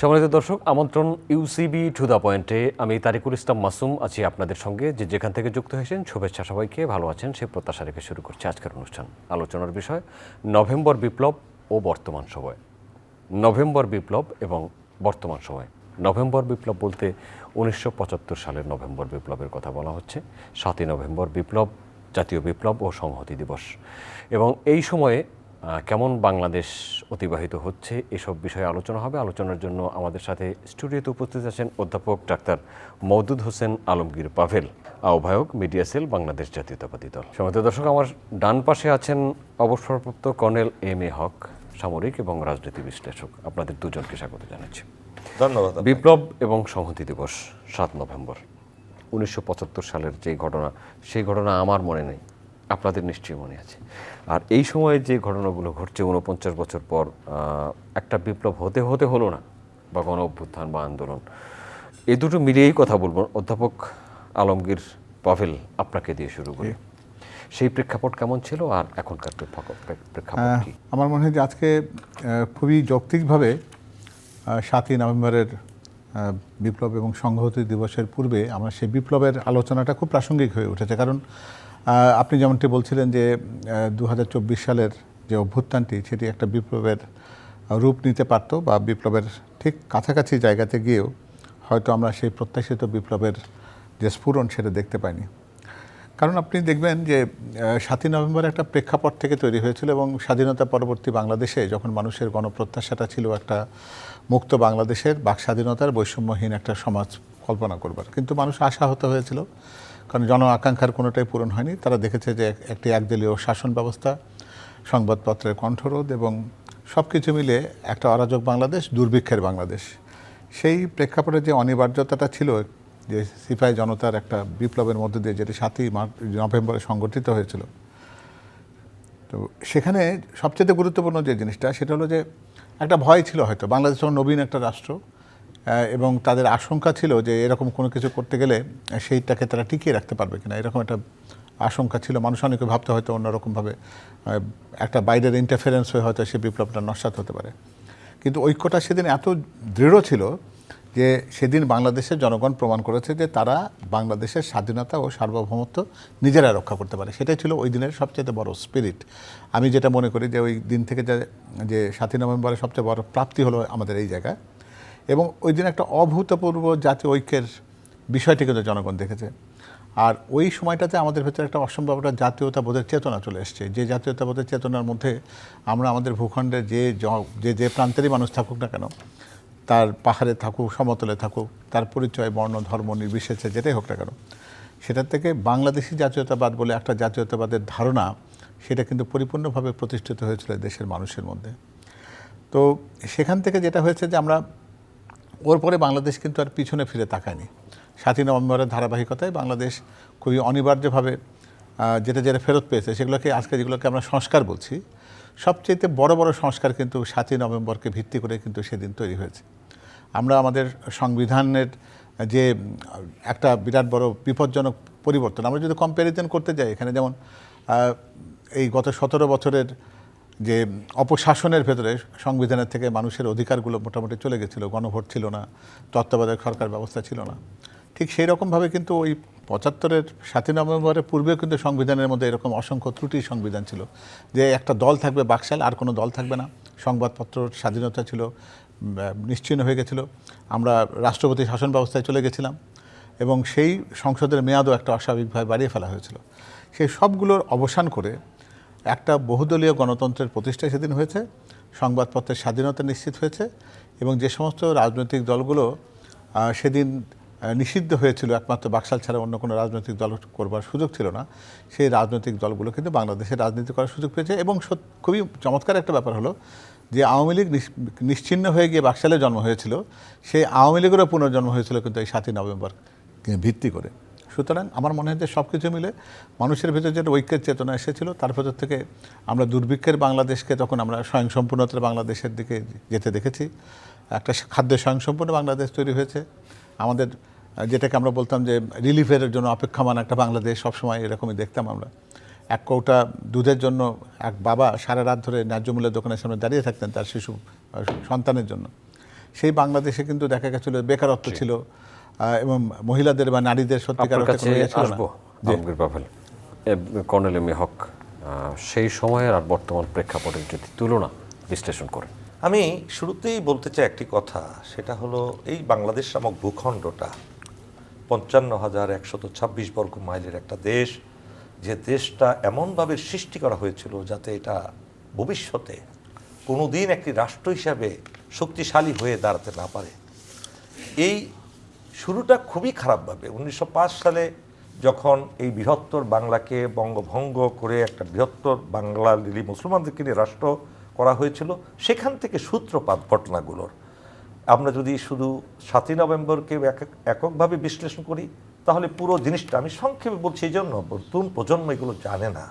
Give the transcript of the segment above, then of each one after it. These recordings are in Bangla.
সম্মানিত দর্শক, আমন্ত্রণ ইউসিবি টু দ্য পয়েন্টে আমি তারিকুল ইসলাম মাসুম আছি আপনাদের সঙ্গে। যে যেখান থেকে যুক্ত হয়েছেন, শুভেচ্ছা সবাইকে, ভালো আছেন, সে প্রত্যাশা রেখে শুরু করছে আজকের অনুষ্ঠান। আলোচনার বিষয়, নভেম্বর বিপ্লব ও বর্তমান সময়। নভেম্বর বিপ্লব এবং বর্তমান সময়। নভেম্বর বিপ্লব বলতে উনিশশো পঁচাত্তর সালের নভেম্বর বিপ্লবের কথা বলা হচ্ছে। সাতই নভেম্বর বিপ্লব, জাতীয় বিপ্লব ও সংহতি দিবস। এবং এই সময়ে কেমন বাংলাদেশ অতিবাহিত হচ্ছে এসব বিষয়ে আলোচনা হবে? আলোচনার জন্য আমাদের সাথে স্টুডিওতে উপস্থিত আছেন অধ্যাপক ডাক্তার মওদুদ হোসেন আলমগীর পাভেল আহ্বায়ক মিডিয়া সেল বাংলাদেশ জাতীয়তাবাদী দল। সমিত দর্শক আমার ডান পাশে আছেন অবসরপ্রাপ্ত কর্নেল এম এ হক সামরিক এবং রাজনীতি বিশ্লেষক। আপনাদের দুজনকে স্বাগত জানাচ্ছি। ধন্যবাদ বিপ্লব এবং সংহতি দিবস সাত নভেম্বর। উনিশশো পঁচাত্তর সালের যে ঘটনা সেই ঘটনা আমার মনে নেই। আপনাদের নিশ্চয়ই মনে আছে। আর এই সময়ে যে ঘটনাগুলো ঘটছে উনপঞ্চাশ বছর পর একটা বিপ্লব হতে হতে হলো না বা গণ অভ্যুত্থান বা আন্দোলন। এই দুটো মিলিয়েই কথা বলব। অধ্যাপক আলমগীর পাভেল আপনাকে দিয়ে শুরু করি। সেই প্রেক্ষাপট কেমন ছিল আর এখনকার প্রেক্ষাপট প্রেক্ষাপট কি? আমার মনে হয় যে আজকে খুবই যৌক্তিকভাবে সাতই নভেম্বরের বিপ্লব এবং সংহতি দিবসের পূর্বে আমরা সেই বিপ্লবের আলোচনাটা খুব প্রাসঙ্গিক হয়ে উঠেছে। কারণ আপনি যেমনটি বলছিলেন যে দু হাজার চব্বিশ সালের যে অভ্যুত্থানটি, সেটি একটা বিপ্লবের রূপ নিতে পারতো বা বিপ্লবের ঠিক কাছাকাছি জায়গাতে গিয়েও হয়তো আমরা সেই প্রত্যাশিত বিপ্লবের যে স্ফুরণ সেটা দেখতে পাইনি। কারণ আপনি দেখবেন যে সাতই নভেম্বর একটা প্রেক্ষাপট থেকে তৈরি হয়েছিল এবং স্বাধীনতা পরবর্তী বাংলাদেশে যখন মানুষের গণপ্রত্যাশাটা ছিল একটা মুক্ত বাংলাদেশের, বাক স্বাধীনতার বৈষম্যহীন একটা সমাজ কল্পনা করবার। কিন্তু মানুষ আশাহত হয়েছিল কারণ জন আকাঙ্ক্ষার কোনোটাই পূরণ হয়নি। তারা দেখেছে যে একটি একদলীয় শাসন ব্যবস্থা, সংবাদপত্রের কণ্ঠরোধ এবং সব কিছু মিলে একটা অরাজক বাংলাদেশ, দুর্ভিক্ষের বাংলাদেশ। সেই প্রেক্ষাপটে যে অনিবার্যতাটা ছিল, যে সিপাহী জনতার একটা বিপ্লবের মধ্যে দিয়ে যেটি সাতই মার্চ, নভেম্বরে সংগঠিত হয়েছিল। তো সেখানে সবচেয়ে গুরুত্বপূর্ণ যে জিনিসটা, সেটা হলো যে একটা ভয় ছিল হয়তো। বাংলাদেশ নবীন একটা রাষ্ট্র। এবং তাদের আশঙ্কা ছিল যে এরকম কোনো কিছু করতে গেলে সেইটাকে তারা টিকিয়ে রাখতে পারবে কিনা, এরকম একটা আশঙ্কা ছিল। মানুষ অনেকে ভাবতে হয়তো অন্যরকমভাবে একটা বাইরের ইন্টারফারেন্স হয়ে হয়তো সে বিপ্লবটা নস্বাত হতে পারে। কিন্তু ঐক্যটা সেদিন এত দৃঢ় ছিল যে সেদিন বাংলাদেশের জনগণ প্রমাণ করেছে যে তারা বাংলাদেশের স্বাধীনতা ও সার্বভৌমত্ব নিজেরা রক্ষা করতে পারে। সেটাই ছিল ওই দিনের সবচেয়ে বড় স্পিরিট আমি যেটা মনে করি যে ওই দিন থেকে যে সাতই নভেম্বরের সবচেয়ে বড় প্রাপ্তি হলো আমাদের এই জায়গায় এবং ওই দিন একটা অভূতপূর্ব জাতীয় ঐক্যের বিষয়টি কিন্তু জনগণ দেখেছে। আর ওই সময়টাতে আমাদের ভেতরে একটা অসম্ভব একটা জাতীয়তাবোধের চেতনা চলে এসছে। যে জাতীয়তাবোধের চেতনার মধ্যে আমরা আমাদের ভূখণ্ডে যে যে যে প্রান্তেরই মানুষ থাকুক না কেন, তার পাহাড়ে থাকুক, সমতলে থাকুক, তার পরিচয়, বর্ণ, ধর্ম, নির্বিশেষে যেটাই হোক না কেন, সেটার থেকে বাংলাদেশি জাতীয়তাবাদ বলে একটা জাতীয়তাবাদের ধারণা, সেটা কিন্তু পরিপূর্ণভাবে প্রতিষ্ঠিত হয়েছিল দেশের মানুষের মধ্যে। তো সেখান থেকে যেটা হয়েছে যে আমরা ওর পরে বাংলাদেশ কিন্তু আর পিছনে ফিরে তাকায়নি। সাতই নভেম্বরের ধারাবাহিকতায় বাংলাদেশ খুবই অনিবার্যভাবে যেটা যেটা ফেরত পেয়েছে, সেগুলোকে আজকে যেগুলোকে আমরা সংস্কার বলছি সবচেয়ে বড় বড় সংস্কার কিন্তু সাতই নভেম্বরকে ভিত্তি করে কিন্তু সেদিন তৈরি হয়েছে। আমরা আমাদের সংবিধানের যে একটা বিরাট বড় বিপজ্জনক পরিবর্তন, আমরা যদি কম্প্যারিজন করতে যাই, এখানে যেমন এই গত সতেরো বছরের যে অপশাসনের ভেতরে সংবিধানের থেকে মানুষের অধিকারগুলো মোটামুটি চলে গেছিল, গণভোট ছিল না, তত্ত্বাবধায়ক সরকার ব্যবস্থা ছিল না। ঠিক সেই রকমভাবে কিন্তু ওই পঁচাত্তরের সাতই নভেম্বরের পূর্বেও কিন্তু সংবিধানের মধ্যে এরকম অসংখ্য ত্রুটি সংবিধান ছিল। যে একটা দল থাকবে বাকশাল, আর কোনো দল থাকবে না। সংবাদপত্র স্বাধীনতা ছিল নিশ্চিহ্ন হয়ে গেছিল। আমরা রাষ্ট্রপতি শাসন ব্যবস্থায় চলে গেছিলাম এবং সেই সংসদের মেয়াদও একটা অস্বাভাবিকভাবে বাড়িয়ে ফেলা হয়েছিল। সেই সবগুলোর অবসান করে একটা বহুদলীয় গণতন্ত্রের প্রতিষ্ঠা সেদিন হয়েছে, সংবাদপত্রের স্বাধীনতা নিশ্চিত হয়েছে, এবং যে সমস্ত রাজনৈতিক দলগুলো সেদিন নিষিদ্ধ হয়েছিল, একমাত্র বাকশাল ছাড়া অন্য কোনো রাজনৈতিক দল করবার সুযোগ ছিল না, সেই রাজনৈতিক দলগুলো কিন্তু বাংলাদেশে রাজনীতি করার সুযোগ পেয়েছে, এবং খুবই চমৎকার একটা ব্যাপার হলো যে আওয়ামী লীগ নিশ্চিহ্ন হয়ে গিয়ে বাকশালে জন্ম হয়েছিল, সেই আওয়ামী লীগেরও পুনর্জন্ম হয়েছিল কিন্তু এই সাতই নভেম্বর ভিত্তি করে। সুতরাং আমার মনে হয় যে সব কিছু মিলে মানুষের ভেতর যেটা ঐক্যের চেতনা এসেছিল তার ভেতর থেকে আমরা দুর্ভিক্ষের বাংলাদেশকে তখন আমরা স্বয়ংসম্পূর্ণতার বাংলাদেশের দিকে যেতে দেখেছি একটা খাদ্য স্বয়ংসম্পূর্ণ বাংলাদেশ তৈরি হয়েছে। আমাদের যেটাকে আমরা বলতাম যে রিলিফের জন্য অপেক্ষমান একটা বাংলাদেশ সবসময় এরকমই দেখতাম আমরা। এক কৌটা দুধের জন্য এক বাবা সারা রাত ধরে ন্যায্য মূল্যের দোকানের সামনে দাঁড়িয়ে থাকতেন তার শিশু সন্তানের জন্য। সেই বাংলাদেশে কিন্তু দেখা গেছিল বেকারত্ব ছিল এবং মহিলাদের বা নারীদের সত্যিকার কাছে কোনো ইয়ে আসব আলমগীর বাফেল। কর্নেল এম হক সেই সময়ের আর বর্তমান প্রেক্ষাপটের যদি তুলনা বিশ্লেষণ করেন আমি শুরুতেই বলতে চাই একটি কথা সেটা হলো এই বাংলাদেশ নামক ভূখণ্ডটা পঞ্চান্ন হাজার একশত ছাব্বিশ বর্গ মাইলের একটা দেশ যে দেশটা এমনভাবে সৃষ্টি করা হয়েছিল যাতে এটা ভবিষ্যতে কোনোদিন একটি রাষ্ট্র হিসাবে শক্তিশালী হয়ে দাঁড়াতে না পারে। এই শুরুটা খুবই খারাপভাবে। উনিশশো পাঁচ সালে যখন এই বৃহত্তর বাংলাকে বঙ্গভঙ্গ করে একটা বৃহত্তর বাংলা লিলি মুসলমানদেরকে নিয়ে রাষ্ট্র করা হয়েছিল, সেখান থেকে সূত্রপাত ঘটনাগুলোর। আমরা যদি শুধু সাতই নভেম্বরকে এক- এককভাবে বিশ্লেষণ করি, তাহলে পুরো জিনিসটা, আমি সংক্ষেপে বলছি এই জন্য, নতুন প্রজন্ম এগুলো জানে না।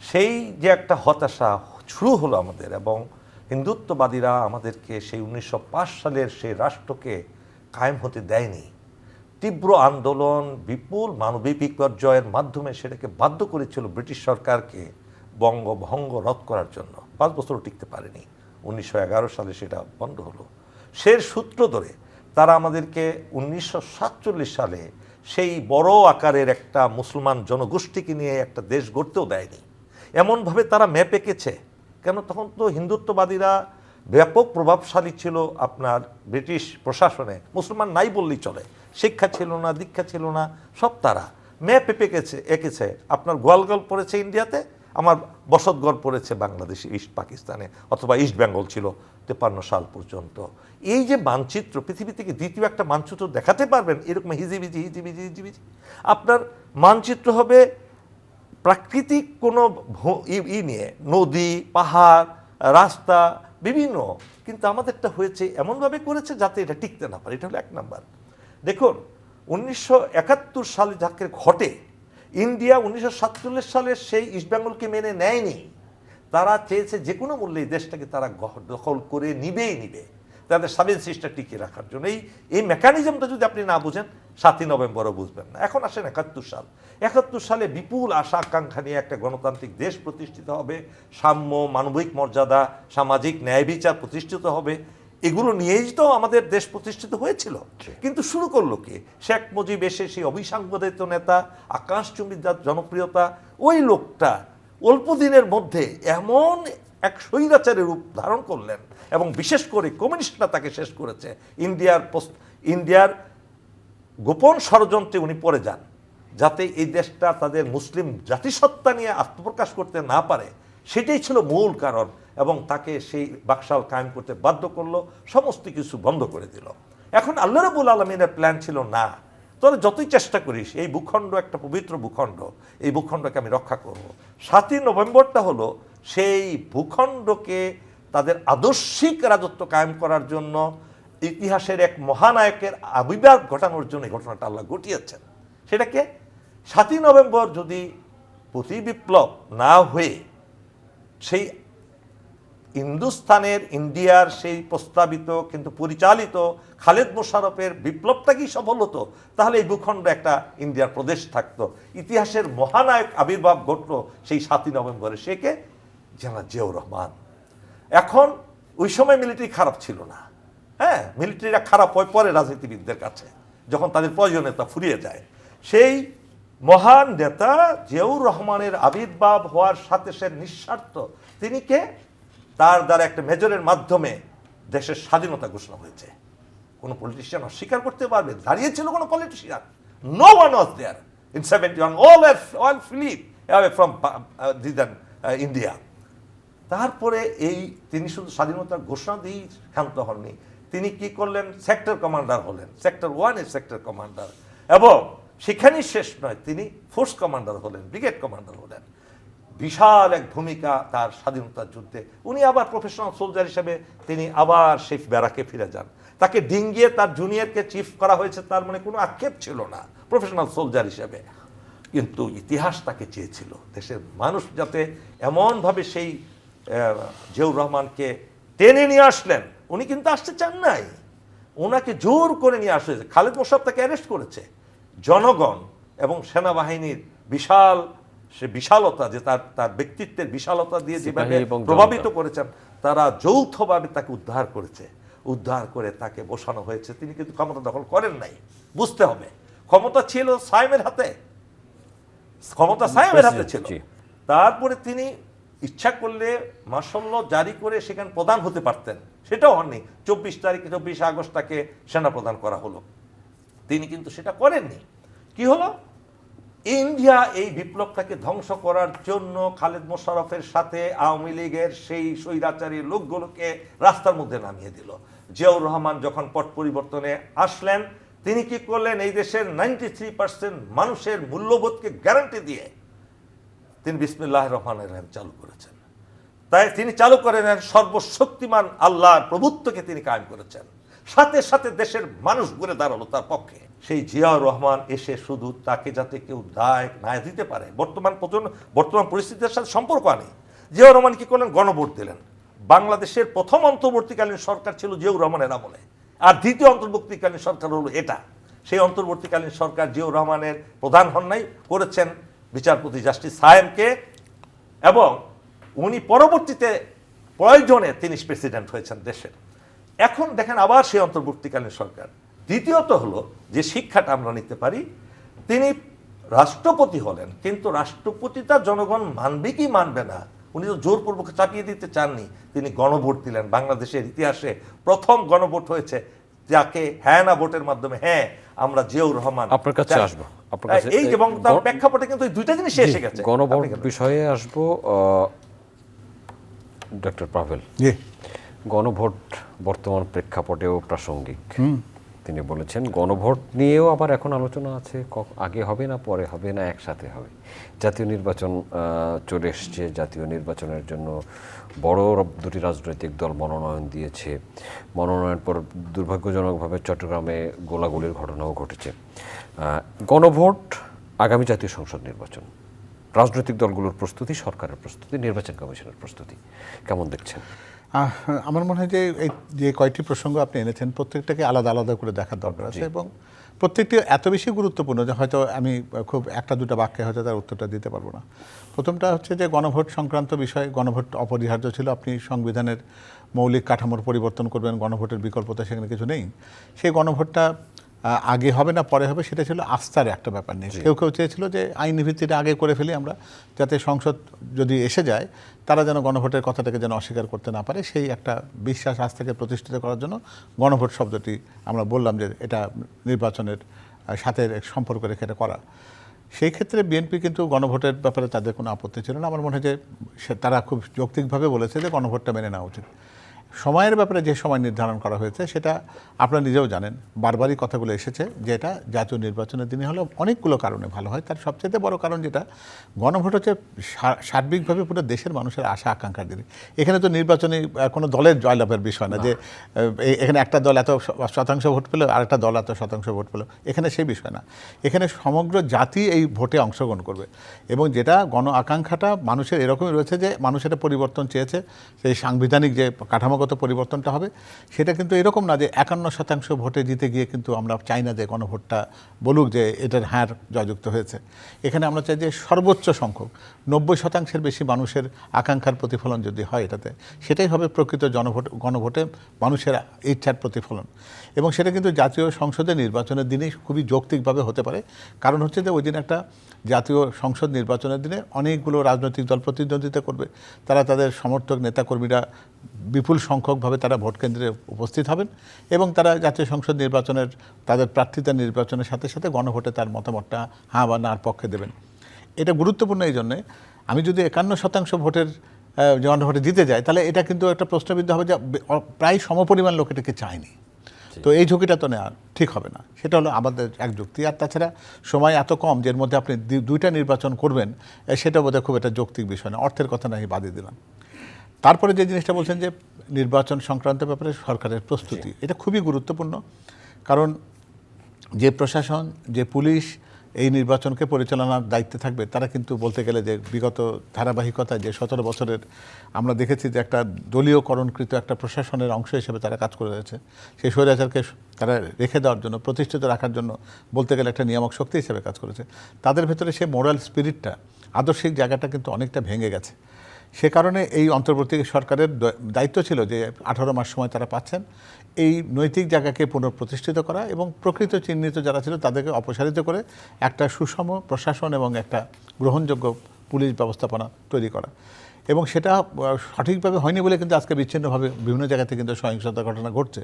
সেই যে একটা হতাশা শুরু হলো আমাদের এবং হিন্দুত্ববাদীরা আমাদেরকে সেই উনিশশো পাঁচ সালের সেই রাষ্ট্রকে কায়েম হতে দেয়নি। তীব্র আন্দোলন, বিপুল মানবিক বিপর্যয়ের মাধ্যমে সেটাকে বাধ্য করেছিল ব্রিটিশ সরকারকে বঙ্গভঙ্গ রদ করার জন্য। পাঁচ বছরও টিকতে পারেনি। উনিশশো এগারো সালে সেটা বন্ধ হলো। সে সূত্র ধরে তারা আমাদেরকে উনিশশো সাতচল্লিশ সালে সেই বড় আকারের একটা মুসলমান জনগোষ্ঠীকে নিয়ে একটা দেশ গড়তেও দেয়নি। এমনভাবে তারা ম্যাপ এঁকেছে। কেন? তখন তো হিন্দুত্ববাদীরা ব্যাপক প্রভাবশালী ছিল আপনার ব্রিটিশ প্রশাসনে। মুসলমান নাই বললেই চলে। শিক্ষা ছিল না, দীক্ষা ছিল না, সব তারা। ম্যাপ এঁকেছে এঁকেছে। আপনার গোয়ালগল পড়েছে ইন্ডিয়াতে, আমার বসতগড় পড়েছে বাংলাদেশে, ইস্ট পাকিস্তানে, অথবা ইস্ট বেঙ্গল ছিল তেপান্ন সাল পর্যন্ত। এই যে মানচিত্র, পৃথিবী থেকে দ্বিতীয় একটা মানচিত্র দেখাতে পারবেন, এরকম হিজিবিজি হিজিবিজি হিজিবিজি। আপনার মানচিত্র হবে প্রাকৃতিক কোনো ই নিয়ে, নদী, পাহাড়, রাস্তা বিভিন্ন, কিন্তু আমাদেরটা হয়েছে, এমনভাবে করেছে যাতে এটা টিকতে না পারে। এটা হলো এক নাম্বার। দেখুন, উনিশশো একাত্তর সালে যাকে ঘটে, ইন্ডিয়া উনিশশো সাতচল্লিশ সালে সেই ইস্টবেঙ্গলকে মেনে নেয়নি। তারা চেয়েছে যে কোনো মূল্যে দেশটাকে তারা দখল করে নিবেই নিবে। তাদের সাবেন সিস্টা টিকিয়ে রাখার জন্য। এই এই মেকানিজমটা যদি আপনি না বুঝেন সাতই নভেম্বরও বুঝবেন না। এখন আসেন একাত্তর সাল। একাত্তর সালে বিপুল আশা আকাঙ্ক্ষা নিয়ে একটা গণতান্ত্রিক দেশ প্রতিষ্ঠিত হবে। সাম্য মানবিক মর্যাদা সামাজিক ন্যায় বিচার প্রতিষ্ঠিত হবে। এগুলো নিয়েই তো আমাদের দেশ প্রতিষ্ঠিত হয়েছিল। কিন্তু শুরু করল কি? শেখ মুজিব এসে সেই অভিসাংবাদিত নেতা আকাশচুম্বী যার জনপ্রিয়তা ওই লোকটা অল্প দিনের মধ্যে এমন এক স্বৈরাচারের রূপ ধারণ করলেন এবং বিশেষ করে কমিউনিস্টরা তাকে শেষ করেছে। ইন্ডিয়ার ইন্ডিয়ার গোপন ষড়যন্ত্রে উনি পড়ে যান, যাতে এই দেশটা তাদের মুসলিম জাতিসত্তা নিয়ে আত্মপ্রকাশ করতে না পারে। সেটাই ছিল মূল কারণ এবং তাকে সেই বাকশাল কায়েম করতে বাধ্য করল, সমস্ত কিছু বন্ধ করে দিল। এখন আল্লাহ রবুল আলমিনের প্ল্যান ছিল না। তোরা যতই চেষ্টা করিস, এই ভূখণ্ড একটা পবিত্র ভূখণ্ড, এই ভূখণ্ডকে আমি রক্ষা করব। সাতই নভেম্বরটা হলো সেই ভূখণ্ডকে তাদের আদর্শিক রাজত্ব কায়েম করার জন্য ইতিহাসের এক মহানায়কের আবির্ভাব ঘটানোর জন্য এই ঘটনাটা আল্লাহ ঘটিয়েছেন। সেটাকে সাতই নভেম্বর যদি প্রতি বিপ্লব না হয়ে সেই হিন্দুস্তানের ইন্ডিয়ার সেই প্রস্তাবিত কিন্তু পরিচালিত খালেদ মোশারফের বিপ্লবটা কি সফল হতো? তাহলে এই ভূখণ্ড একটা ইন্ডিয়ার প্রদেশ থাকতো। ইতিহাসের মহানায়ক আবির্ভাব ঘটলো সেই সাতই নভেম্বরে। সে কে? জেনারেল জিয়াউর রহমান। এখন ওই সময় মিলিটারি খারাপ ছিল না। হ্যাঁ মিলিটারিরা খারাপ হয় পরে রাজনীতিবিদদের কাছে, যখন তাদের প্রয়োজনীয়তা ফুরিয়ে যায়। সেই মহান নেতা জিয়াউর রহমানের আবির্ভাব হওয়ার সাথে সে নিঃস্বার্থ, তিনি কে? তার দ্বারা একটা মেজরের মাধ্যমে দেশের স্বাধীনতা ঘোষণা হয়েছে। কোনো পলিটিশিয়ান অস্বীকার করতে পারবে, দাঁড়িয়েছিল কোনো politician no one was there in seventy one all Philip from India তারপরে এই তিনি শুধু স্বাধীনতার ঘোষণা দিয়েই ক্ষান্ত হননি। তিনি কি করলেন? সেক্টর কমান্ডার হলেন। সেক্টর ওয়ানের সেক্টর কমান্ডার। এবং সেখানেই শেষ নয়, তিনি ফোর্স কমান্ডার হলেন, ব্রিগেড কমান্ডার হলেন। বিশাল এক ভূমিকা তার স্বাধীনতার যুদ্ধে। উনি আবার প্রফেশনাল সোলজার হিসেবে তিনি আবার সেই ব্যারাকে ফিরে যান। তাকে ডিঙ্গিয়ে তার জুনিয়রকে চিফ করা হয়েছে তার মানে কোনো আক্ষেপ ছিল না প্রফেশনাল সোলজার হিসেবে। কিন্তু ইতিহাস তাকে চেয়েছিল। দেশের মানুষ যাতে এমনভাবে সেই জিয়াউর রহমানকে টেনে নিয়ে আসলেন। উনি কিন্তু আসতে চান নাই। ওনাকে জোর করে নিয়ে আসা। হয়েছে খালেদ মোশারফ তাকে অ্যারেস্ট করেছে। জনগণ এবং সেনাবাহিনীর বিশাল সে বিশালতা যে তার তার ব্যক্তিত্বের বিশালতা দিয়ে যেভাবে। প্রভাবিত করেছেন তারা যৌথভাবে তাকে উদ্ধার করেছে। উদ্ধার করে তাকে বসানো হয়েছে। তিনি কিন্তু ক্ষমতা দখল করেন নাই। বুঝতে হবে। ক্ষমতা ছিল সাইমের হাতে। ক্ষমতা সাইমের হাতে ছিল। তারপরে তিনি ইচ্ছা করলে মাসল্য জারি করে সেখানে প্রধান হতে পারতেন। সেটাও হননি। চব্বিশ তারিখ, চব্বিশ আগস্ট তাকে সেনা প্রদান করা হলো। তিনি কিন্তু সেটা করেননি। কি হলো? ইন্ডিয়া এই বিপ্লবটাকে ধ্বংস করার জন্য খালেদ মোশারফের সাথে আওয়ামী লীগের সেই স্বৈরাচারী লোকগুলোকে রাস্তার মধ্যে নামিয়ে দিল। জিয়াউর রহমান যখন পট পরিবর্তনে আসলেন, তিনি কি করলেন? এই দেশের নাইনটি থ্রি পার্সেন্ট মানুষের মূল্যবোধকে গ্যারান্টি দিয়ে তিনি বিসমিল্লাহ রহমানের রহিম চালু করেছেন। তাই তিনি চালু করে নেন সর্বশক্তিমান আল্লাহর প্রভুত্বকে তিনি কায়েম করেছেন। সাথে সাথে দেশের মানুষ ঘুরে দাঁড়াল তার পক্ষে। সেই জিয়াউর রহমান এসে শুধু তাকে যাতে কেউ দায় না দিতে পারে, বর্তমান প্রজন্ম বর্তমান পরিস্থিতির সাথে সম্পর্ক নেই জিয়াউর রহমান কি করলেন গণভোট দিলেন? বাংলাদেশের প্রথম অন্তর্বর্তীকালীন সরকার ছিল জিয়াউর রহমানের আমলে। আর দ্বিতীয় অন্তর্বর্তীকালীন সরকার হলো এটা। সেই অন্তর্বর্তীকালীন সরকার জিয়াউর রহমানের প্রধান হন নাই, করেছেন বিচারপতি জাস্টিস সায়েমকে এবং উনি পরবর্তীতে প্রয়োজনে তিনি প্রেসিডেন্ট হয়েছেন দেশের। এখন দেখেন আবার সেই অন্তর্বর্তীকালীন সরকার। দ্বিতীয়ত হলো যে শিক্ষাটা আমরা নিতে পারি তিনি রাষ্ট্রপতি হলেন কিন্তু রাষ্ট্রপতিটা জনগণ মানবে কি মানবে না উনি তো জোরপূর্বক চাপিয়ে দিতে চাননি তিনি গণভোট দিলেন বাংলাদেশের ইতিহাসে প্রথম গণভোট হয়েছে যাকে হ্যাঁ না ভোটের মাধ্যমে হ্যাঁ আমরা জিয়াউর রহমান আপনার কাছে আসব। আপনার কাছে এই এবং তার প্রেক্ষাপটে কিন্তু এই দুইটা জিনিস এসে গেছে। গণভোট বিষয়ে আসব ডক্টর পাভেল। গণভোট বর্তমান প্রেক্ষাপটেও প্রাসঙ্গিক। তিনি বলেছেন গণভোট নিয়েও আবার এখন আলোচনা আছে আগে হবে না পরে হবে না একসাথে হবে। জাতীয় নির্বাচন চলে এসছে। জাতীয় নির্বাচনের জন্য বড় দুটি রাজনৈতিক দল মনোনয়ন দিয়েছে। মনোনয়ন পর দুর্ভাগ্যজনকভাবে চট্টগ্রামে গোলাগুলির ঘটনাও ঘটেছে। গণভোট আগামী জাতীয় সংসদ নির্বাচন। রাজনৈতিক দলগুলোর প্রস্তুতি সরকারের প্রস্তুতি নির্বাচন কমিশনের প্রস্তুতি। কেমন দেখছেন? আমার মনে হয় যে এই যে কয়টি প্রসঙ্গ আপনি এনেছেন প্রত্যেকটাকে আলাদা আলাদা করে দেখার দরকার আছে এবং প্রত্যেকটি এত বেশি গুরুত্বপূর্ণ যে হয়তো আমি খুব একটা দুটো বাক্যে হয়তো তার উত্তরটা দিতে পারব না। প্রথমটা হচ্ছে যে গণভোট সংক্রান্ত বিষয় গণভোট অপরিহার্য ছিল। আপনি সংবিধানের মৌলিক কাঠামোর পরিবর্তন করবেন, গণভোটের বিকল্পতা সেখানে কিছু নেই। সেই গণভোটটা আগে হবে না পরে হবে সেটা ছিল আস্থার একটা ব্যাপার নিয়ে। কেউ কেউ চেয়েছিল যে আইনি ভিত্তিটা আগে করে ফেলি আমরা যাতে সংসদ যদি এসে যায় তারা যেন গণভোটের কথাটাকে যেন অস্বীকার করতে না পারে সেই একটা বিশ্বাস আস্থাকে প্রতিষ্ঠিত করার জন্য গণভোট শব্দটি আমরা বললাম যে এটা নির্বাচনের সাথে সম্পর্ক রেখে এটা করা। সেই ক্ষেত্রে বিএনপি কিন্তু গণভোটের ব্যাপারে তাদের কোনো আপত্তি ছিল না। আমার মনে হয় যে সে- তারা খুব যৌক্তিকভাবে বলেছে যে গণভোটটা মেনে নেওয়া উচিত। সময়ের ব্যাপারে যে সময় নির্ধারণ করা হয়েছে সেটা আপনারা নিজেও জানেন। বারবারই কথাগুলো এসেছে যে এটা জাতীয় নির্বাচনের দিনে হলে অনেকগুলো কারণে ভালো হয়। তার সবচেয়ে বড় কারণ যেটা গণভোট হচ্ছে সার্বিকভাবে পুরো দেশের মানুষের আশা আকাঙ্ক্ষার দিনে। এখানে তো নির্বাচনী কোনো দলের জয়লাভের বিষয় না যে এখানে একটা দল এত শতাংশ ভোট পেল আর একটা দল এত শতাংশ ভোট পেল। এখানে সেই বিষয় না। এখানে সমগ্র জাতি এই ভোটে অংশগ্রহণ করবে। এবং যেটা গণ আকাঙ্ক্ষাটা মানুষের এরকমই রয়েছে যে মানুষ এটা পরিবর্তন চেয়েছে। সেই সাংবিধানিক যে কাঠামোগত পরিবর্তনটা হবে। সেটা কিন্তু এরকম না যে একান্ন শতাংশ ভোটে জিতে গিয়ে কিন্তু আমরা চাই না যে গণভোটটা বলুক যে এটার হার জয়যুক্ত হয়েছে। এখানে আমরা চাই যে সর্বোচ্চ সংখ্যক নব্বই শতাংশের বেশি মানুষের আকাঙ্ক্ষার প্রতিফলন যদি হয় এটাতে, সেটাই হবে প্রকৃত জনভোট, গণভোটে মানুষের ইচ্ছার প্রতিফলন। এবং সেটা কিন্তু জাতীয় সংসদের নির্বাচনের দিনেই খুবই যৌক্তিকভাবে হতে পারে। কারণ হচ্ছে যে ওই দিন একটা জাতীয় সংসদ নির্বাচনের দিনে অনেকগুলো রাজনৈতিক দল প্রতিদ্বন্দ্বিতা করবে। তারা তাদের সমর্থক নেতাকর্মীরা বিপুল সংখ্যকভাবে তারা ভোট কেন্দ্রে উপস্থিত হবেন এবং তারা জাতীয় সংসদ নির্বাচনের, তাদের প্রার্থিতা নির্বাচনের সাথে সাথে গণভোটে তার মতামতটা হাঁ বা নার পক্ষে দেবেন। এটা গুরুত্বপূর্ণ এই জন্যে। আমি যদি একান্ন শতাংশ ভোটের গণভোটে জিতে যাই তাহলে এটা কিন্তু একটা প্রশ্নবিদ্ধ হবে যে প্রায় সমপরিমাণ লোক এটাকে চায়নি। তো এই ঝুঁকিটা তো নেওয়া ঠিক হবে না। সেটা হলো আমাদের এক যুক্তি। আর তাছাড়া সময় এত কম যে এর মধ্যে আপনি দুইটা নির্বাচন করবেন সেটা বোধহয় খুব একটা যৌক্তিক বিষয় না। অর্থের কথা নাকি বাদই দিলাম। তারপরে যে জিনিসটা বলছেন যে নির্বাচন সংক্রান্ত ব্যাপারে সরকারের প্রস্তুতি এটা খুবই গুরুত্বপূর্ণ। কারণ যে প্রশাসন যে পুলিশ এই নির্বাচনকে পরিচালনার দায়িত্বে থাকবে, তারা কিন্তু বলতে গেলে যে বিগত ধারাবাহিকতায় যে সতেরো বছরের আমরা দেখেছি যে একটা দলীয়করণকৃত একটা প্রশাসনের অংশ হিসেবে তারা কাজ করে রয়েছে সেই স্বৈরাচারকে তারা রেখে দেওয়ার জন্য, প্রতিষ্ঠিত রাখার জন্য বলতে গেলে একটা নিয়ামক শক্তি হিসেবে কাজ করেছে। তাদের ভেতরে সেই মোরাল স্পিরিটটা, আদর্শিক জায়গাটা কিন্তু অনেকটা ভেঙে গেছে। সে কারণে এই অন্তর্বর্তী সরকারের দায়িত্ব ছিল যে আঠারো মাস সময় তারা পাচ্ছেন। এই নৈতিক জায়গাকে পুনঃপ্রতিষ্ঠিত করা এবং প্রকৃত চিহ্নিত যারা ছিল তাদেরকে অপসারিত করে একটা সুষম প্রশাসন এবং একটা গ্রহণযোগ্য পুলিশ ব্যবস্থাপনা তৈরি করা। এবং সেটা সঠিকভাবে হয়নি বলে কিন্তু আজকে বিচ্ছিন্নভাবে বিভিন্ন জায়গাতে কিন্তু সহিংসতার ঘটনা ঘটছে।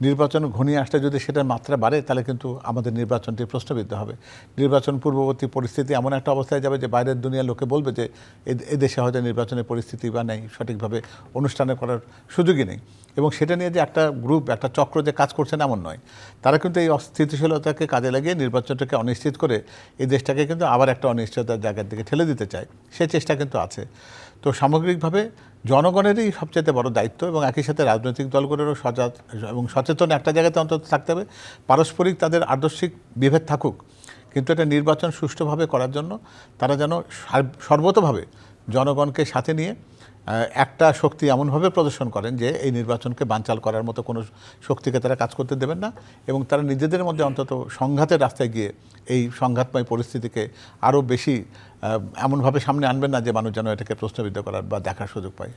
নির্বাচন ঘনিয়ে আসলে যদি সেটার মাত্রা বাড়ে, তাহলে কিন্তু আমাদের নির্বাচনটি প্রশ্নবিদ্ধ হবে। নির্বাচন পূর্ববর্তী পরিস্থিতি এমন একটা অবস্থায় যাবে যে বাইরের দুনিয়ার লোকে বলবে যে এদেশে হয়তো নির্বাচনের পরিস্থিতি বা নেই, সঠিকভাবে অনুষ্ঠানে করার সুযোগই নেই। এবং সেটা নিয়ে যে একটা গ্রুপ একটা চক্র যে কাজ করছেন এমন নয়। তারা কিন্তু এই অস্থিতিশীলতাকে কাজে লাগিয়ে নির্বাচনটাকে অনিশ্চিত করে এই দেশটাকে কিন্তু আবার একটা অনিশ্চয়তার জায়গার দিকে ঠেলে দিতে চায়। সে চেষ্টা কিন্তু আছে। তো সামগ্রিকভাবে জনগণেরই সবচেয়ে বড় দায়িত্ব এবং একই সাথে রাজনৈতিক দলগুলোরও সজাগ এবং সচেতন একটা জায়গাতে অন্তত থাকতে হবে। পারস্পরিক তাদের আদর্শিক বিভেদ থাকুক, কিন্তু এটা নির্বাচন সুষ্ঠুভাবে করার জন্য তারা যেন সর্বতভাবে জনগণকে সাথে নিয়ে একটা শক্তি এমনভাবে প্রদর্শন করেন যে এই নির্বাচনকে বানচাল করার মতো কোনো শক্তিকে তারা কাজ করতে দেবেন না এবং তারা নিজেদের মধ্যে অন্তত সংঘাতের রাস্তায় গিয়ে এই সংঘাতময় পরিস্থিতিকে আরও বেশি এমনভাবে সামনে আনবেন না যে মানুষ যেন এটাকে প্রশ্নবিদ্ধ করার বা দেখার সুযোগ পায়।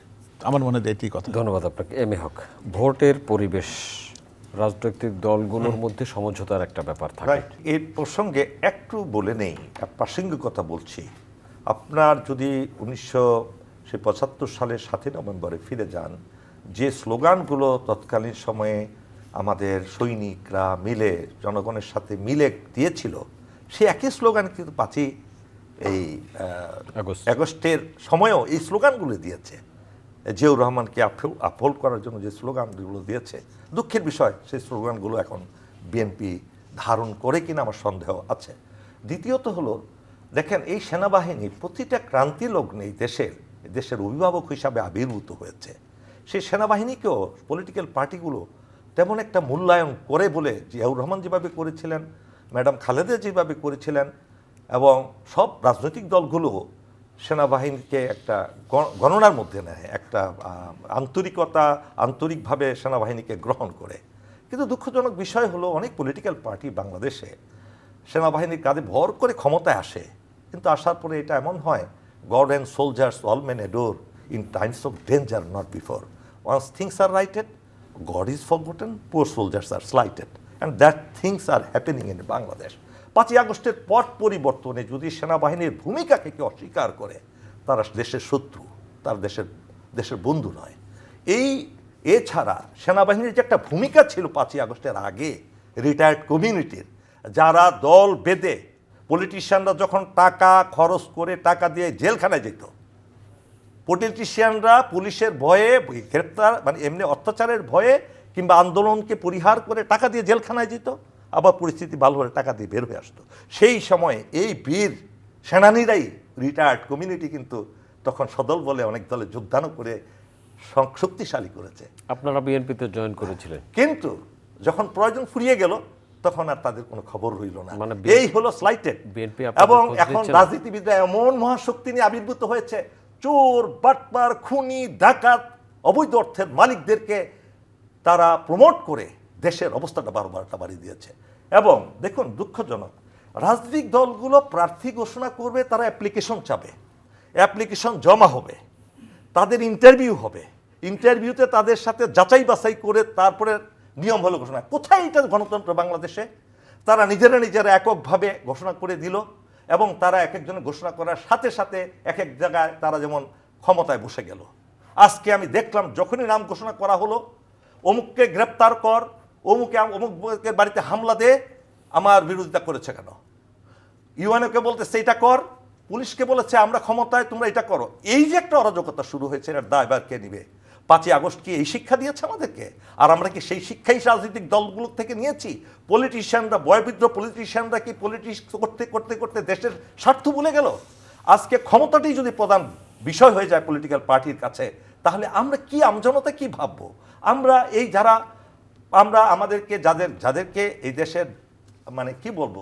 আমার মনে হয় এটি কথা। ধন্যবাদ আপনাকে। এম এ হক ভোটের পরিবেশ রাজনৈতিক দলগুলোর মধ্যে সমঝোতার একটা ব্যাপার থাকে। এর প্রসঙ্গে একটু বলে নেই এক প্রাসঙ্গিকতা বলছি। আপনার যদি উনিশশো সে পঁচাত্তর সালের সাতই নভেম্বরে ফিরে যান। যে স্লোগানগুলো তৎকালীন সময়ে আমাদের সৈনিকরা মিলে জনগণের সাথে মিলে দিয়েছিল সে একই স্লোগান কিন্তু পাঁচই এই। আগস্টের সময়ও এই স্লোগানগুলো দিয়েছে। জিয়াউর রহমানকে আপহোল্ড করার জন্য যে স্লোগানগুলো দিয়েছে দুঃখের বিষয় সেই স্লোগানগুলো এখন বিএনপি ধারণ করে কিনা আমার সন্দেহ আছে। দ্বিতীয়ত হলো দেখেন এই সেনাবাহিনীর প্রতিটা ক্রান্তি লগ্নে এই দেশের দেশের অভিভাবক হিসাবে আবির্ভূত হয়েছে। সেই সেনাবাহিনীকেও পলিটিক্যাল পার্টিগুলো তেমন একটা মূল্যায়ন করে বলে জিয়াউর রহমান যেভাবে করেছিলেন, ম্যাডাম খালেদা যেভাবে করেছিলেন এবং সব রাজনৈতিক দলগুলো সেনাবাহিনীকে একটা গণনার মধ্যে নেয়, একটা আন্তরিকতা, আন্তরিকভাবে সেনাবাহিনীকে গ্রহণ করে। কিন্তু দুঃখজনক বিষয় হলো, অনেক পলিটিক্যাল পার্টি বাংলাদেশে সেনাবাহিনীর কাঁধে ভর করে ক্ষমতায় আসে, কিন্তু আসার পরে এটা এমন হয় God and soldiers all men adore in times of danger not before once things are righted God is forgotten poor soldiers are slighted and that things are happening in Bangladesh পাঁচই আগস্টের পট পরিবর্তনে যদি সেনাবাহিনীর ভূমিকাকে কেউ অস্বীকার করে, তারা দেশের শত্রু, তার দেশের দেশের বন্ধু নয়। এই এছাড়া সেনাবাহিনীর যে একটা ভূমিকা ছিল পাঁচই আগস্টের আগে রিটায়ার্ড কমিউনিটির যারা দল বেঁধে পলিটিশিয়ানরা যখন টাকা খরচ করে টাকা দিয়ে জেলখানায় যেত পলিটিশিয়ানরা পুলিশের ভয়ে গ্রেপ্তার মানে এমনি অত্যাচারের ভয়ে কিংবা আন্দোলনকে পরিহার করে টাকা দিয়ে জেলখানায় যেত আবার পরিস্থিতি ভালো হলে টাকা দিয়ে বের হয়ে আসতো। সেই সময়ে এই বীর সেনানীরাই রিটায়ার্ড কমিউনিটি কিন্তু তখন সদল বলে অনেক দলে যোগদানও করে শক্তিশালী করেছে। আপনারা বিএনপিতে জয়েন করেছিলেন। কিন্তু যখন প্রয়োজন ফুরিয়ে গেল তখন আর তাদের কোনো খবর রইল না। মানে এই হলো স্লাইটেড এবং এখন রাজনীতিবিদরা এমন মহাশক্তি নিয়ে আবির্ভূত হয়েছে চোর বাটপার খুনি ডাকাত অবৈধ অর্থের মালিকদেরকে তারা প্রমোট করে দেশের অবস্থাটা বারবারটা বাড়িয়ে দিয়েছে। এবং দেখুন দুঃখজনক রাজনৈতিক দলগুলো প্রার্থী ঘোষণা করবে তারা অ্যাপ্লিকেশন চাবে। অ্যাপ্লিকেশন জমা হবে তাদের ইন্টারভিউ হবে। ইন্টারভিউতে তাদের সাথে যাচাই বাছাই করে তারপরে নিয়ম হলো ঘোষণা। কোথায় এটা গণতন্ত্র বাংলাদেশে? তারা নিজেরা নিজেরা এককভাবে ঘোষণা করে দিল এবং তারা এক একজনের ঘোষণা করার সাথে সাথে এক এক জায়গায় তারা যেমন ক্ষমতায় বসে গেল। আজকে আমি দেখলাম যখনই নাম ঘোষণা করা হলো, অমুককে গ্রেপ্তার কর, অমুকে অমুকের বাড়িতে হামলা দে, আমার বিরোধিতা করেছে কেন? ইউএনওকে বলতে সেইটা কর, পুলিশকে বলেছে আমরা ক্ষমতায়, তোমরা এটা করো। এই যে একটা অরাজকতা শুরু হয়েছে এর দায়বার কে নিবে? পাঁচই আগস্ট কি এই শিক্ষা দিয়েছে আমাদেরকে? আর আমরা কি সেই শিক্ষাই রাজনৈতিক দলগুলো থেকে নিয়েছি? পলিটিশিয়ানরা বয়বৃদ্ধ পলিটিশিয়ানরা কি পলিটিক্স করতে করতে করতে দেশের স্বার্থ ভুলে গেল? আজকে ক্ষমতাটি যদি প্রধান বিষয় হয়ে যায় পলিটিক্যাল পার্টির কাছে, তাহলে আমরা কি আমজনতা কি ভাববো? আমরা এই যারা, আমরা আমাদেরকে যাদের, যাদেরকে এই দেশের মানে কি বলব,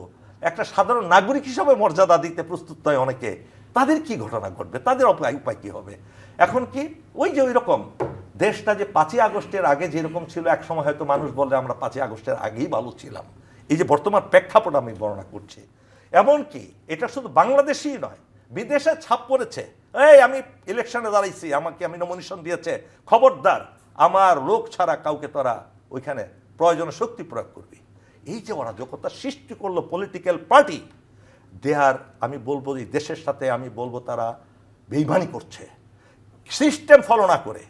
একটা সাধারণ নাগরিক হিসাবে মর্যাদা দিতে প্রস্তুত নয় অনেকে, তাদের কি ঘটনা ঘটবে? তাদের উপায় উপায় কী হবে? এখন কি? ওই যে ওই রকম দেশটা যে পাঁচই আগস্টের আগে যেরকম ছিল, এক সময় হয়তো মানুষ বলে আমরা পাঁচই আগস্টের আগেই ভালো ছিলাম। এই যে বর্তমান প্রেক্ষাপট আমি বর্ণনা করছি। এমনকি এটা শুধু বাংলাদেশই নয়, বিদেশে ছাপ পড়েছে। এই, আমি ইলেকশনে দাঁড়াইছি, আমাকে আমি নমিনেশন দিয়েছে। খবরদার, আমার লোক ছাড়া কাউকে তোরা ওইখানে প্রয়োজনে শক্তি প্রয়োগ করবি। এই যে অরাজকতা সৃষ্টি করল পলিটিক্যাল পার্টি দেয়ার আমি বলব এই দেশের সাথে আমি বলব তারা বেইমানি করছে। সিস্টেম ফলো না করে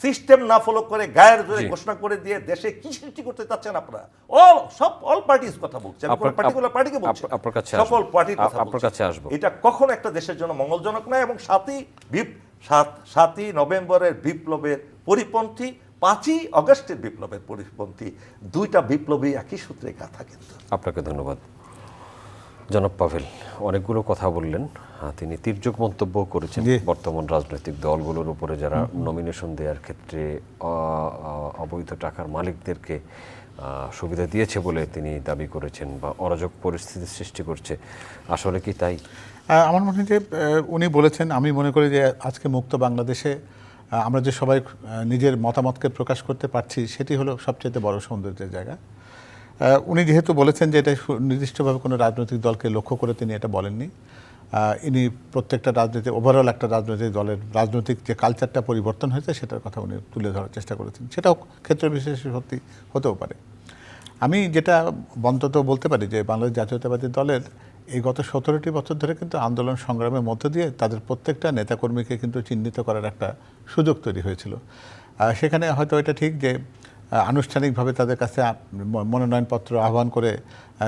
সিস্টেম না ফলো করে গায়ের জোরে ঘোষণা করে দিয়ে দেশে কি সৃষ্টি করতে চাচ্ছেন আপনারা? অল সব অল পার্টিস কথা বলছি। আমি পার্টিকুলার পার্টিকে বলছি আপনার কাছে সকল আসব। পার্টির কথা আপনার কাছে আসব। এটা কখনো একটা দেশের জন্য মঙ্গলজনক নয় এবং সাতই বিপ সাত সাতই নভেম্বরের বিপ্লবের পরিপন্থী পাঁচই অগস্টের বিপ্লবের পরিপন্থী দুইটা বিপ্লবী একই সূত্রে গাথা কিন্তু আপনাকে ধন্যবাদ। জনাব পাভেল অনেকগুলো কথা বললেন। তিনি তির্যক মন্তব্য করেছেন। বর্তমান রাজনৈতিক দলগুলোর উপরে যারা নমিনেশন দেওয়ার ক্ষেত্রে অবৈধ টাকার মালিকদেরকে সুবিধা দিয়েছে বলে তিনি দাবি করেছেন বা অরাজক পরিস্থিতি সৃষ্টি করছে। আসলে কি তাই? আমার মনে হয় যে উনি বলেছেন আমি মনে করি যে আজকে মুক্ত বাংলাদেশে আমরা যে সবাই নিজের মতামতকে প্রকাশ করতে পারছি সেটি হলো সবচেয়ে বড় সৌন্দর্যের জায়গা। উনি যেহেতু বলেছেন যে এটা নির্দিষ্টভাবে কোনো রাজনৈতিক দলকে লক্ষ্য করে তিনি এটা বলেননি। ইনি প্রত্যেকটা রাজনৈতিক ওভারঅল একটা রাজনৈতিক দলের রাজনৈতিক যে কালচারটা পরিবর্তন হয়েছে, সেটার কথা উনি তুলে ধরার চেষ্টা করেছেন। সেটাও ক্ষেত্র বিশেষে সত্যি হতেও পারে। আমি যেটা অন্তত বলতে পারি যে বাংলাদেশ জাতীয়তাবাদী দলের এই গত সতেরোটি বছর ধরে কিন্তু আন্দোলন সংগ্রামের মধ্য দিয়ে তাদের প্রত্যেকটা নেতাকর্মীকে কিন্তু চিহ্নিত করার একটা সুযোগ তৈরি হয়েছিল। সেখানে হয়তো এটা ঠিক যে আনুষ্ঠানিকভাবে তাদের কাছে মনোনয়নপত্র আহ্বান করে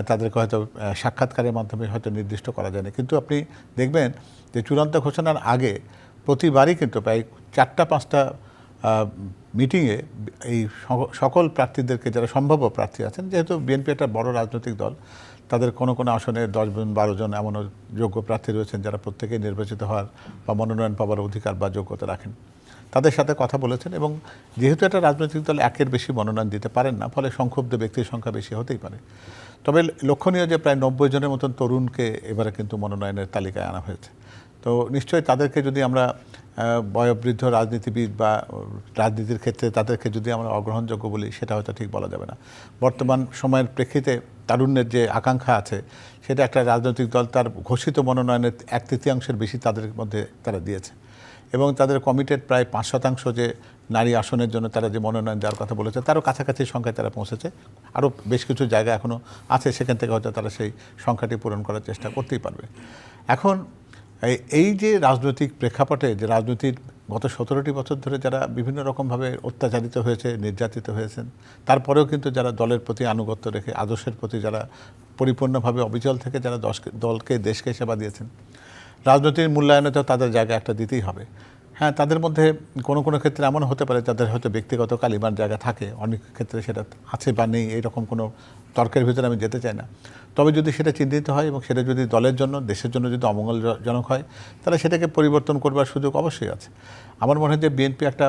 তাদেরকে হয়তো সাক্ষাৎকারের মাধ্যমে হয়তো নির্দিষ্ট করা যায় না কিন্তু আপনি দেখবেন যে চূড়ান্ত ঘোষণার আগে প্রতিবারই কিন্তু প্রায় চারটা, পাঁচটা মিটিংয়ে এই সকল প্রার্থীদেরকে যারা সম্ভাব্য প্রার্থী আছেন, যেহেতু বিএনপি একটা বড় রাজনৈতিক দল, তাদের কোনো কোনো আসনে দশ জন, বারো জন এমনও যোগ্য প্রার্থী রয়েছেন যারা প্রত্যেকেই নির্বাচিত হওয়ার বা মনোনয়ন পাওয়ার অধিকার বা যোগ্যতা রাখেন। তাদের সাথে কথা বলেছেন এবং যেহেতু একটা রাজনৈতিক দল একের বেশি মনোনয়ন দিতে পারেন না, ফলে সংক্ষুব্ধ ব্যক্তির সংখ্যা বেশি হতেই পারে। তবে লক্ষণীয় যে প্রায় নব্বই জনের মতন তরুণকে এবারে কিন্তু মনোনয়নের তালিকায় আনা হয়েছে। তো নিশ্চয়ই তাদেরকে যদি আমরা বয়োবৃদ্ধ রাজনীতিবিদ বা রাজনীতির ক্ষেত্রে তাদেরকে যদি আমরা অগ্রহণযোগ্য বলি, সেটা হয়তো ঠিক বলা যাবে না। বর্তমান সময়ের প্রেক্ষিতে তারুণ্যের যে আকাঙ্ক্ষা আছে, সেটা একটা রাজনৈতিক দল তার ঘোষিত মনোনয়নের এক তৃতীয়াংশের বেশি তাদের মধ্যে তারা দিয়েছে। এবং তাদের কমিটেড প্রায় পাঁচ শতাংশ যে নারী আসনের জন্য তারা যে মনোনয়ন দেওয়ার কথা বলেছে, তারও কাছাকাছি সংখ্যায় তারা পৌঁছেছে। আরও বেশ কিছু জায়গা এখনও আছে, সেখান থেকে হয়তো তারা সেই সংখ্যাটি পূরণ করার চেষ্টা করতেই পারবে। এখন এই- যে রাজনৈতিক প্রেক্ষাপটে যে রাজনীতির গত সতেরোটি বছর ধরে যারা বিভিন্ন রকমভাবে অত্যাচারিত হয়েছে, নির্যাতিত হয়েছেন, তারপরেও কিন্তু যারা দলের প্রতি আনুগত্য রেখে, আদর্শের প্রতি যারা পরিপূর্ণভাবে অবিচল থেকে যারা দশকে- দলকে দেশকে সেবা দিয়েছেন রাজনৈতিক মূল্যায়নে তো তাদের জায়গা একটা দিতেই হবে। হ্যাঁ তাদের মধ্যে কোনো কোনো ক্ষেত্রে এমন হতে পারে যাদের হয়তো ব্যক্তিগত কালিমার জায়গা থাকে, অনেক ক্ষেত্রে সেটা আছে বা নেই এইরকম কোনো তর্কের ভিতরে আমি যেতে চাই না। তবে যদি সেটা চিহ্নিত হয় এবং সেটা যদি দলের জন্য, দেশের জন্য যদি অমঙ্গলজনক হয়, তাহলে সেটাকে পরিবর্তন করবার সুযোগ অবশ্যই আছে। আমার মনে হয় যে বিএনপি একটা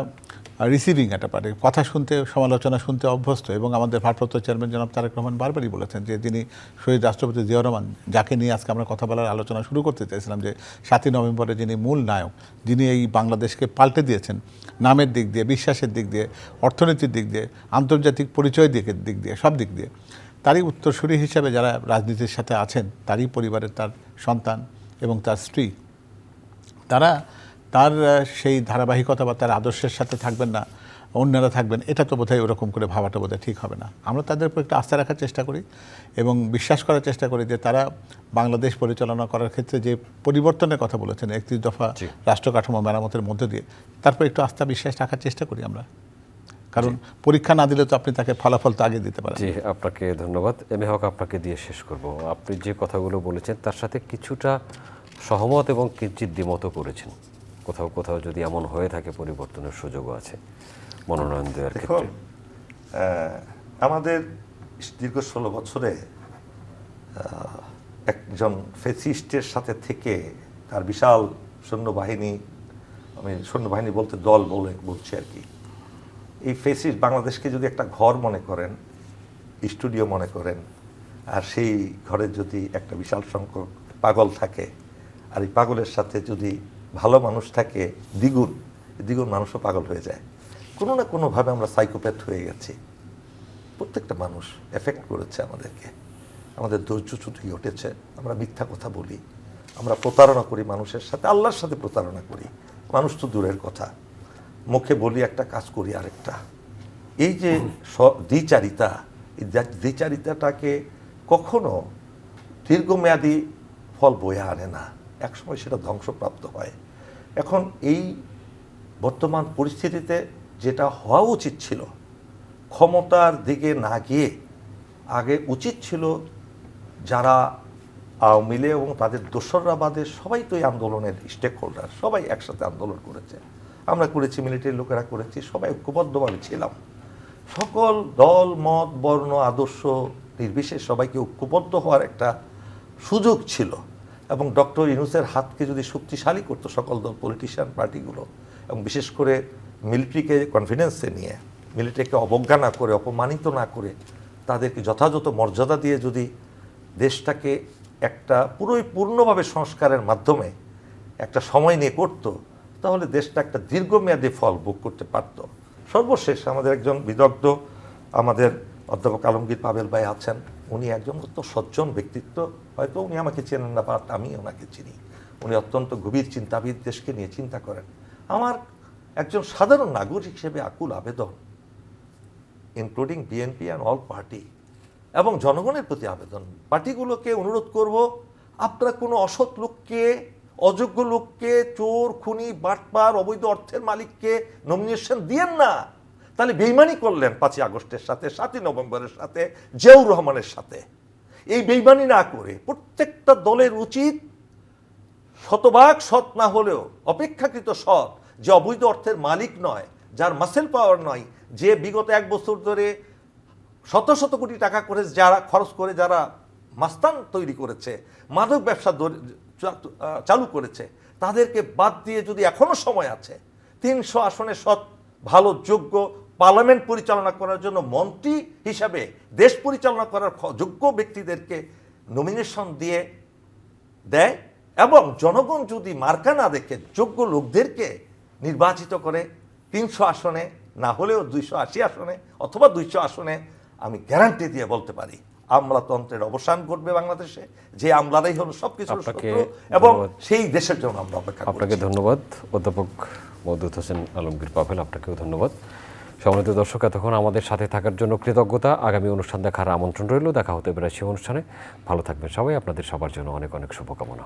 রিসিভিং একটা পারে কথা শুনতে, সমালোচনা শুনতে অভ্যস্ত এবং আমাদের ভারপ্রাপ্ত চেয়ারম্যান জনাব তারেক রহমান বারবারই বলেছেন যে যিনি শহীদ রাষ্ট্রপতি জিয়াউর রহমান যাকে নিয়ে আজকে আমরা কথা বলার আলোচনা শুরু করতে চাইছিলাম যে সাতই নভেম্বরে যিনি মূল নায়ক, যিনি এই বাংলাদেশকে পাল্টে দিয়েছেন নামের দিক দিয়ে, বিশ্বাসের দিক দিয়ে, অর্থনীতির দিক দিয়ে, আন্তর্জাতিক পরিচয় দিক দিক দিয়ে, সব দিক দিয়ে। তারই উত্তরসূরি হিসাবে যারা রাজনীতির সাথে আছেন, তারই পরিবারের তার সন্তান এবং তার স্ত্রী, তারা তার সেই ধারাবাহিকতা বা তার আদর্শের সাথে থাকবেন না অন্যরা থাকবেন এটা তো বোধহয় ওরকম করে ভাবাটা বোধহয় ঠিক হবে না। আমরা তাদের উপর একটু আস্থা রাখার চেষ্টা করি এবং বিশ্বাস করার চেষ্টা করি যে তারা বাংলাদেশ পরিচালনা করার ক্ষেত্রে যে পরিবর্তনের কথা বলেছেন একত্রিশ দফা জি। রাষ্ট্র কাঠামো মেরামতের মধ্যে দিয়ে তারপর একটু আস্থা বিশ্বাস রাখার চেষ্টা করি আমরা। কারণ পরীক্ষা না দিলে তো আপনি তাকে ফলাফল তো আগে দিতে পারেন। জি আপনাকে ধন্যবাদ। এম হক আপনাকে দিয়ে শেষ করব। আপনি যে কথাগুলো বলেছেন তার সাথে কিছুটা সহমত এবং কিঞ্চিত দ্বিমতও করেছেন। কোথাও কোথাও যদি এমন হয়ে থাকে পরিবর্তনের সুযোগও আছে মনোনয়ন দেওয়ার দেখুন ক্ষেত্রে। আমাদের দীর্ঘ ষোলো বছরে একজন ফেসিস্টের সাথে থেকে তার বিশাল সৈন্যবাহিনী আমি সৈন্যবাহিনী বলতে দল বলে বলছি আর কি এই ফেসিস্ট বাংলাদেশকে যদি একটা ঘর মনে করেন স্টুডিও মনে করেন আর সেই ঘরে যদি একটা বিশাল সংখ্যক পাগল থাকে আর এই পাগলের সাথে যদি ভালো মানুষ থাকে, দ্বিগুণ দ্বিগুণ মানুষও পাগল হয়ে যায়। কোনো না কোনোভাবে আমরা সাইকোপ্যাথ হয়ে গেছি। প্রত্যেকটা মানুষ এফেক্ট করেছে আমাদেরকে। আমাদের ধৈর্য ধৈর্যচ্যুতি ঘটেছে। আমরা মিথ্যা কথা বলি। আমরা প্রতারণা করি মানুষের সাথে, আল্লাহর সাথে প্রতারণা করি। মানুষ তো দূরের কথা। মুখে বলি একটা, কাজ করি আরেকটা। এই যে দ্বিচারিতা, এই দ্বিচারিতাটাকে কখনো দীর্ঘমেয়াদী ফল বয়ে আনে না। একসময় সেটা ধ্বংসপ্রাপ্ত হয়। এখন এই বর্তমান পরিস্থিতিতে যেটা হওয়া উচিত ছিল, ক্ষমতার দিকে না গিয়ে আগে উচিত ছিল যারা আওয়ামী লীগ এবং তাদের দোসররা বাদে সবাই তো এই আন্দোলনের স্টেক হোল্ডার সবাই একসাথে আন্দোলন করেছে। আমরা করেছি মিলিটারি লোকেরা করেছি, সবাই ঐক্যবদ্ধভাবে ছিলাম। সকল দল, মত, বর্ণ, আদর্শ নির্বিশেষ সবাইকে ঐক্যবদ্ধ হওয়ার একটা সুযোগ ছিল। এবং ডক্টর ইউনুসের হাতকে যদি শক্তিশালী করতো সকল দল পলিটিশিয়ান পার্টিগুলো এবং বিশেষ করে মিলিটারিকে কনফিডেন্সে নিয়ে মিলিটারিকে অবজ্ঞা না করে, অপমানিত না করে, তাদেরকে যথাযথ মর্যাদা দিয়ে যদি দেশটাকে একটা পুরোই পূর্ণভাবে সংস্কারের মাধ্যমে একটা সময় নিয়ে করতো, তাহলে দেশটা একটা দীর্ঘমেয়াদী ফল ভোগ করতে পারত। সর্বশেষ আমাদের একজন বিদগ্ধ, আমাদের অধ্যাপক আলমগীর পাবেল ভাই আছেন, উনি একজন অত্যন্ত সজ্জন ব্যক্তিত্ব। হয়তো উনি আমাকে চেনেন না, বাট আমি ওনাকে চিনি। উনি অত্যন্ত গভীর চিন্তাবিদ, দেশকে নিয়ে চিন্তা করেন। আমার একজন সাধারণ নাগরিক হিসেবে আকুল আবেদন including BNP and all party এবং জনগণের প্রতি আবেদন। পার্টিগুলোকে অনুরোধ করব, আপনারা কোনো অসৎ লোককে, অযোগ্য লোককে, চোর, খুনি, বাটপার, অবৈধ অর্থের মালিককে নমিনেশন দিয়েন না। তাহলে বেইমানি করলেন পাঁচই আগস্টের সাথে, সাতই নভেম্বরের সাথে, জিয়াউর রহমানের সাথে। এই বেইমানি না করে প্রত্যেকটা দলের উচিত শতভাগ সৎ না হলেও অপেক্ষাকৃত সৎ যে অবৈধ অর্থের মালিক নয়, যার মাসেল পাওয়ার নয়, যে বিগত এক বছর ধরে শত শত কোটি টাকা করে যারা খরচ করে যারা মাস্তান তৈরি করেছে, মাদক ব্যবসা চালু করেছে, তাদেরকে বাদ দিয়ে যদি এখনও সময় আছে, তিনশো আসনে সৎ, ভালো, যোগ্য পার্লামেন্ট পরিচালনা করার জন্য মন্ত্রী হিসাবে দেশ পরিচালনা করার যোগ্য ব্যক্তিদেরকে নমিনেশন দিয়ে দেয় এবং জনগণ যদি মার্কা না দেখে যোগ্য লোকদেরকে নির্বাচিত করে তিনশো আসনে না হলেও দুইশো আশি আসনে অথবা দুইশো আসনে আমি গ্যারান্টি দিয়ে বলতে পারি আমলাতন্ত্রের অবসান ঘটবে বাংলাদেশে যে আমলারাই হলো সব কিছু এবং সেই দেশের জন্য আমরা অপেক্ষা আপনাকে ধন্যবাদ অধ্যাপক মদুদ হোসেন আলমগীর পাভেল আপনাকেও ধন্যবাদ। সম্মানিত দর্শক, এতক্ষণ আমাদের সাথে থাকার জন্য কৃতজ্ঞতা। আগামী অনুষ্ঠান দেখার আমন্ত্রণ রইল। দেখা হতে পারে সেই অনুষ্ঠানে। ভালো থাকবেন সবাই। আপনাদের সবার জন্য অনেক অনেক শুভকামনা।